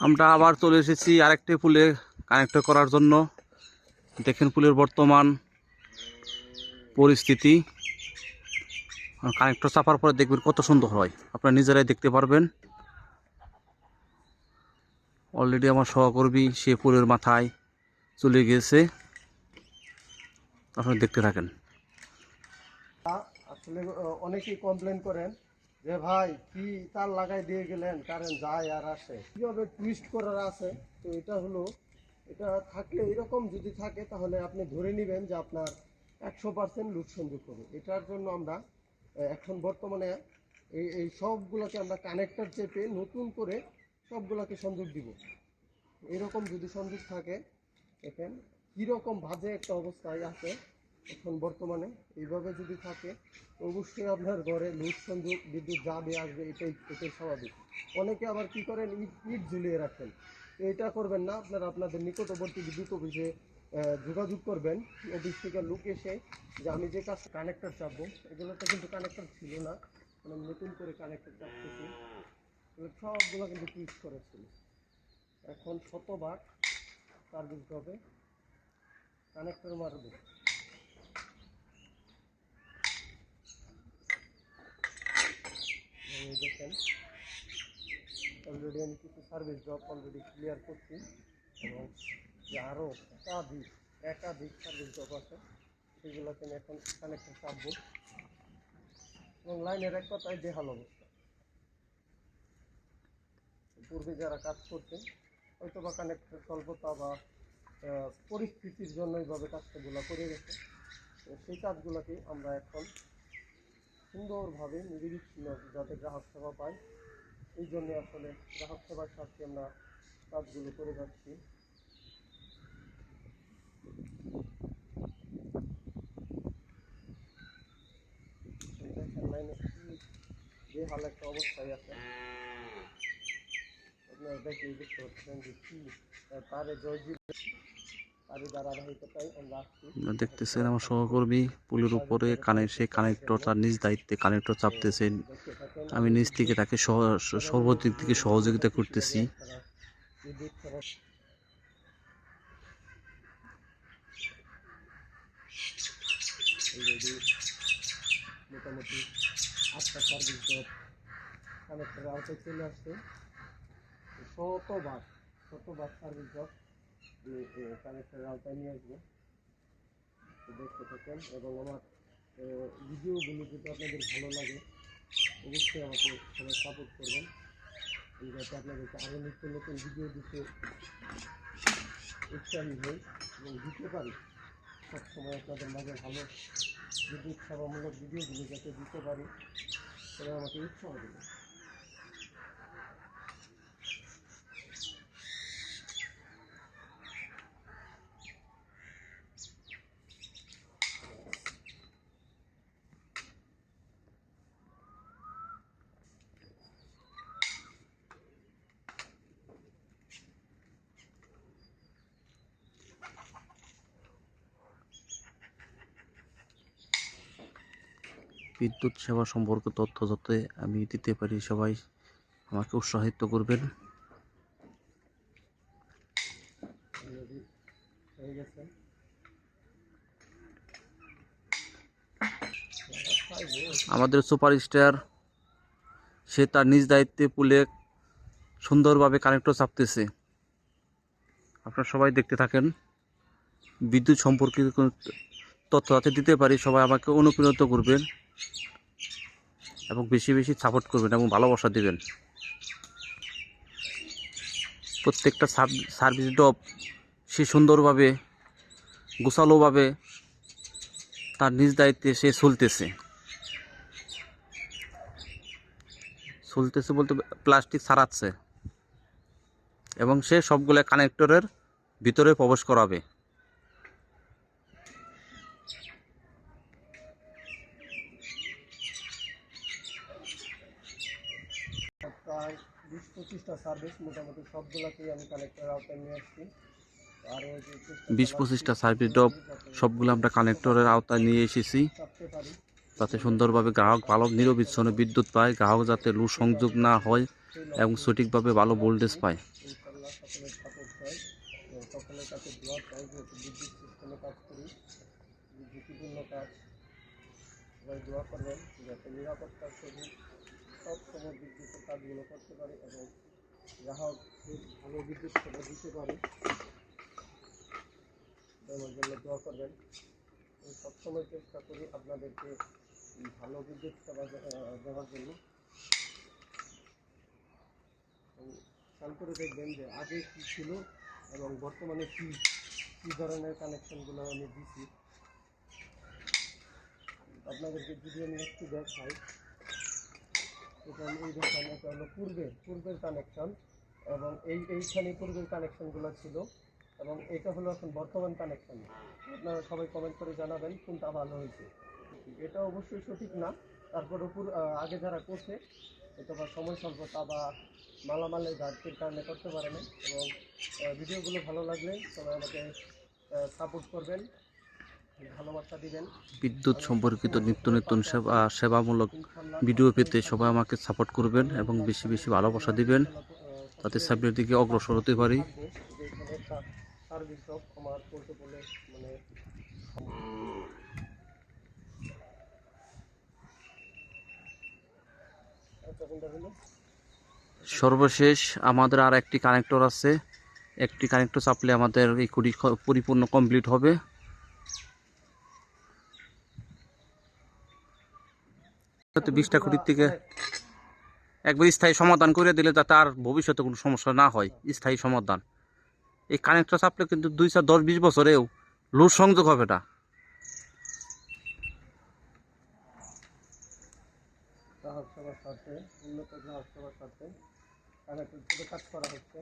আমরা আবার চলে এসেছি আরেকটি পুলে কানেক্ট করার জন্য। দেখেন পুলের বর্তমান পরিস্থিতি। কানেক্টর চাপার পরে দেখবেন কত সুন্দর হয়। আপনারা নিজেরাই দেখতে পারবেন। অলরেডি আমার সহকর্মী, সে পুলের মাথায় চলে গিয়েছে। আপনারা দেখতে থাকেন। আসলে অনেকেই কমপ্লেন করেন। যে ভাই, কি তার লাগাই দিয়ে গেলেন? কারেন্ট যায় আর আসে। কীভাবে টুইস্ট করার আছে? তো এটা হলো, এটা থাকলে এরকম যদি থাকে, তাহলে আপনি ধরে নেবেন যে আপনার একশো পার্সেন্ট সংযোগ হবে এটার জন্য আমরা এখন বর্তমানে এই এই সবগুলোকে আমরা কানেক্টর চেপে নতুন করে সবগুলোকে সংযোগ দিব। এরকম যদি সংযোগ থাকে, দেখেন, কীরকম বাজে একটা অবস্থায় আছে। এখন বর্তমানে এইভাবে যদি থাকে, অবশ্যই আপনার ঘরে লুজ সংযোগ বিদ্যুৎ যাবে আসবে, এটাই এটাই স্বাভাবিক। অনেকে আবার কি করেন, ইট ইট ঝুলিয়ে রাখেন। এটা করবেন না, আপনারা আপনাদের নিকটবর্তী বিদ্যুৎ অফিসে যোগাযোগ করবেন, অফিস থেকে লোক এসে যে আমি যে কাজ কানেক্টর চাপবো, এগুলোতে কিন্তু কানেক্টর ছিল না মানে নতুন করে কানেক্টর চাপতেছি। সবগুলো কিন্তু টুইট করেছিল। এখন শতভাগ সার্ভিস হবে কানেক্টর মারবে। দেখেন অলরেডি আমি কিছু সার্ভিস জব অলরেডি ক্লিয়ার করছি। এবং যে আরও একাধিক একাধিক সার্ভিস জব আছে সেগুলোকে আমি এখন কানেকশন চাপবো এবং লাইনের এক কথায় বেহাল অবস্থা। পূর্বে যারা কাজ করতেন হয়তো বা কানেক্টের স্বল্পতা বা পরিস্থিতির জন্য এইভাবে কাজগুলো করে গেছে। সেই কাজগুলোকে আমরা এখন সুন্দরভাবে নির্বিচ্ছিন্ন যাতে গ্রাহক সেবা পায়। এই জন্য আসলে গ্রাহক সেবার স্বার্থে আমরা কাজগুলো করে যাচ্ছি। যে হাল একটা অবস্থায় আছে। আপনারা দেখেই বুঝতে পারছেন যে কি, তারে জয়জি দেখতেছেন আমার সহকর্মী পুলের উপরে কানে সে কানেক্টর তার নিজ দায়িত্বে কানেক্টর চাপতেছেন। আমি নিজ থেকে তাকে সর্বদিক থেকে সহযোগিতা করতেছি। মোটামুটি আটটা সার্ভিস জব আওতায় চলে আসছে। শতবার শতবার সার্ভিস জব কানেক্টের আওতায় নিয়ে আসবে। দেখতে থাকেন এবং আমার ভিডিওগুলো যদি আপনাদের ভালো লাগে, অবশ্যই আমাকে সবাই সাপোর্ট করবেন। যাতে আপনাদেরকে আরও নিত্য নতুন ভিডিও দিতে উৎসাহী হই এবং দিতে পারি। সবসময় আপনাদের মাঝে ভালো বিদ্যুৎ সেবামূলক ভিডিওগুলো যাতে দিতে পারি সেটা আমাকে উৎসাহ দেবে বিদ্যুৎ সেবা সম্পর্কে তথ্য যাতে আমি দিতে পারি, সবাই আমাকে উৎসাহিত করবেন। আমাদের সুপারস্টার, সে তার নিজ দায়িত্বে পুলে সুন্দরভাবে কানেক্টর চাপতেছে। আপনারা সবাই দেখতে থাকেন। বিদ্যুৎ সম্পর্কিত তথ্য যাতে দিতে পারি, সবাই আমাকে অনুপ্রাণিত করবেন। এবং বেশি বেশি সাপোর্ট করবেন এবং ভালোবাসা দিবেন। প্রত্যেকটা সার্ভিস ডব সে সুন্দরভাবে, গোছালোভাবে তার নিজ দায়িত্বে সে চলতেছে। চলতেছে বলতে প্লাস্টিক ছাড়াচ্ছে এবং সে সবগুলো কানেক্টরের ভিতরে প্রবেশ করাবে। প্রায় বিশ পঁচিশটা সার্ভিস মোটামুটি সবগুলোকেই আমি কানেক্টের আওতায় নিয়ে আসছি। আরও বিশ পঁচিশটা সার্ভিস ডব সবগুলো আমরা কানেক্টরের আওতায় নিয়ে এসেছি। যাতে সুন্দরভাবে গ্রাহক ভালো নিরবিচ্ছন্ন বিদ্যুৎ পায় গ্রাহক যাতে লু সংযোগ না হয় এবং সঠিকভাবে ভালো ভোল্টেজ পায়। সকলের সাপোর্ট চাই। এবং সকলের কাছে দোয়া চাই যেহেতু বিদ্যুৎ সিস্টেমে কাজ করি ঝুঁকিপূর্ণ কাজ সবাই দোয়া করবেন যাতে নিরাপত্তার সহিত সব সময় বিদ্যুতের কাজগুলো করতে পারি এবং গ্রাহক ভালো বিদ্যুৎ সেবা দিতে পারি। আমার জন্য দোয়া করবেন। সবসময় চেষ্টা করি আপনাদেরকে ভালো বিদ্যুৎ সেবা দেওয়ার জন্য। খেয়াল করে দেখবেন যে আগে কী ছিল এবং বর্তমানে কী কী ধরনের কানেকশনগুলো আমি দিছি। আপনাদেরকে যদি আমি একটু দেখাই। এটা এই দেখেন এটা হলো পূর্বের পূর্বের কানেকশন এবং এই, এইখানে পূর্বের কানেকশনগুলো ছিল এবং এটা হলো এখন বর্তমান কানেকশন আপনারা সবাই কমেন্ট করে জানাবেন কোনটা ভালো হয়েছে। এটা অবশ্যই সঠিক না, তারপর উপর আগে যারা করছে এটা বা সময় স্বল্পতা বা মালামালের ঘাটতির কারণে করতে পারে না এবং ভিডিওগুলো ভালো লাগলে সবাই আমাকে সাপোর্ট করবেন। বিদ্যুৎ সম্পর্কিত নিত্য নতুন সেবা, সেবামূলক ভিডিও পেতে সবাই আমাকে সাপোর্ট করবেন এবং বেশি বেশি ভালোবাসা দিবেন। তাতে সামনের দিকে অগ্রসর হতে পারি। সর্বশেষ আমাদের আর একটি কানেক্টর আছে। একটি কানেক্টর চাপলে আমাদের এই কুড়ি পরিপূর্ণ কমপ্লিট হবে। যাতে বিশটা খুঁটির থেকে একবার স্থায়ী সমাধান করে দিলে যাতে আর ভবিষ্যতে কোনো সমস্যা না হয়, স্থায়ী সমাধান। এই কানেক্টর চাপলে কিন্তু দুই চার দশ বিশ বছরেও লোড সংযোগ হবে না। সাথে উন্নত সাথে কাজ করা হচ্ছে।